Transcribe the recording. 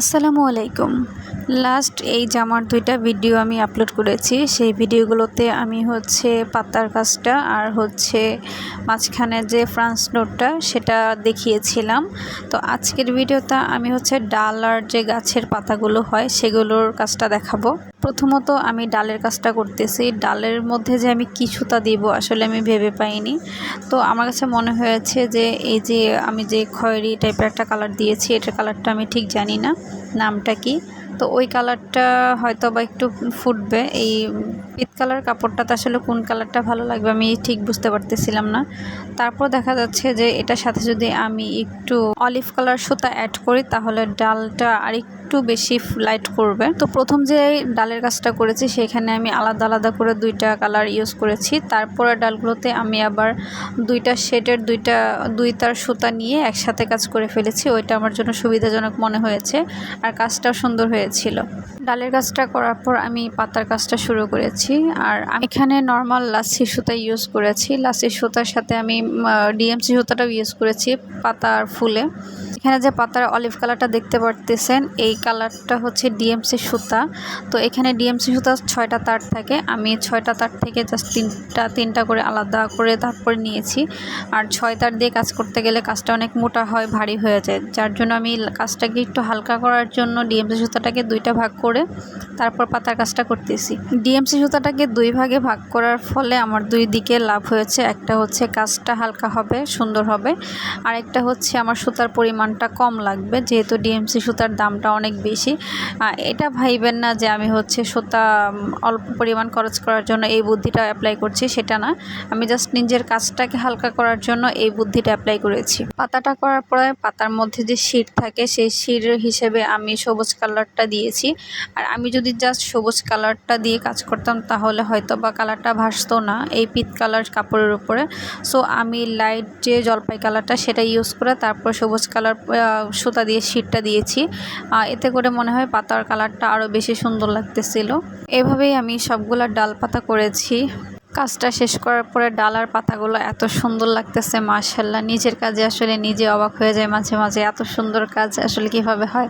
আসসালামু আলাইকুম। লাস্ট এই জামার দুইটা ভিডিও আমি আপলোড করেছি, সেই ভিডিওগুলোতে আমি হচ্ছে পাতার কাজটা আর হচ্ছে মাঝখানে যে ফ্রান্স নোটটা সেটা দেখিয়েছিলাম। তো আজকের ভিডিওটা আমি হচ্ছে ডাল আর যে গাছের পাতাগুলো হয় সেগুলোর কাজটা দেখাবো। প্রথমত আমি ডালের কাজটা করতেছি। ডালের মধ্যে যে আমি কিছুটা দিব আসলে আমি ভেবে পাইনি। তো আমার কাছে মনে হয়েছে যে এই যে আমি যে খয়েরি টাইপের একটা কালার দিয়েছি, এটার কালারটা আমি ঠিক জানি না। নামটা কি? তো ওই কালারটা হয়তো বা একটু ফুটবে। এই পিত কালার কাপড়টাতে আসলে কোন কালারটা ভালো লাগবে আমি ঠিক বুঝতে পারতেছিলাম না। তারপর দেখা যাচ্ছে যে এটার সাথে যদি আমি একটু অলিভ কালার সুতা অ্যাড করি, তাহলে ডালটা আরেকটু বেশি লাইট করবে। তো প্রথম যে ডালের কাজটা করেছি, সেখানে আমি আলাদা আলাদা করে দুইটা কালার ইউজ করেছি। তারপরে ডালগুলোতে আমি আবার দুইটা শেডের দুইটা দুই তার সুতা নিয়ে একসাথে কাজ করে ফেলেছি। ওইটা আমার জন্য সুবিধাজনক মনে হয়েছে। আর কাজটাও সুন্দর হয়েছিল ডালের কাজটা করার পর আমি পাতার কাজটা শুরু করেছি। আর এখানে নর্মাল লাসি সুতা ইউজ করেছি। লাসি সুতার সাথে আমি ডিএমসি সুতাটাও ইউজ করেছি পাতার ফুলে। এখানে যে পাতার অলিভ কালারটা দেখতে পারতেছেন, এই কালারটা হচ্ছে ডিএমসি সুতা তো এখানে ডিএমসি সুতা ছয়টা তার থাকে। আমি ছয়টা তার থেকে জাস্ট তিনটা তিনটা করে আলাদা করে তারপরে নিয়েছি। আর ছয় তার দিয়ে কাজ করতে গেলে কাজটা অনেক মোটা হয়, ভারী হয়ে যায়। যার জন্য আমি কাজটাকে একটু হালকা করার জন্য ডিএমসি সুতাটাকে দুইটা ভাগ করে তারপর পাতার কাজটা করতেছি। ডিএমসি সুতাটাকে দুই ভাগে ভাগ করার ফলে আমার দুই দিকে লাভ হয়েছে। একটা হচ্ছে কাজটা হালকা হবে, সুন্দর হবে। আর একটা হচ্ছে আমার সুতার পরিমাণটা কম লাগবে, যেহেতু ডিএমসি সুতার দামটা অনেক বেশি। এটা ভাইবেন না যে আমি হচ্ছে সুতা অল্প পরিমাণ খরচ করার জন্য এই বুদ্ধিটা অ্যাপ্লাই করছি, সেটা না। আমি জাস্ট নিজের কাজটাকে হালকা করার জন্য এই বুদ্ধিটা অ্যাপ্লাই করেছি। পাতাটা করার পরে পাতার মধ্যে যে শির থাকে, সেই শির হিসেবে আমি সবুজ কালারটা দিয়েছি। আর আমি যদি জাস্ট সবুজ কালারটা দিয়ে কাজ করতাম তাহলে হয়তো বা কালারটা ভাসতো না এই পিত কালার কাপড়ের উপরে। সো আমি লাইট যে জলপাই কালারটা সেটা ইউজ করে তারপর সবুজ কালার সুতা দিয়ে শিটটা দিয়েছি। এতে করে মনে হয় পাতার কালারটা আরও বেশি সুন্দর লাগতেছিল। এভাবেই আমি সবগুলো ডাল পাতা করেছি। কাজটা শেষ করার পরে ডালার পাতাগুলো এত সুন্দর লাগতেছে মার্শাল্লাহ নিজের কাজে আসলে নিজে অবাক হয়ে যায় মাঝে মাঝে। এত সুন্দর কাজ আসলে কীভাবে হয়?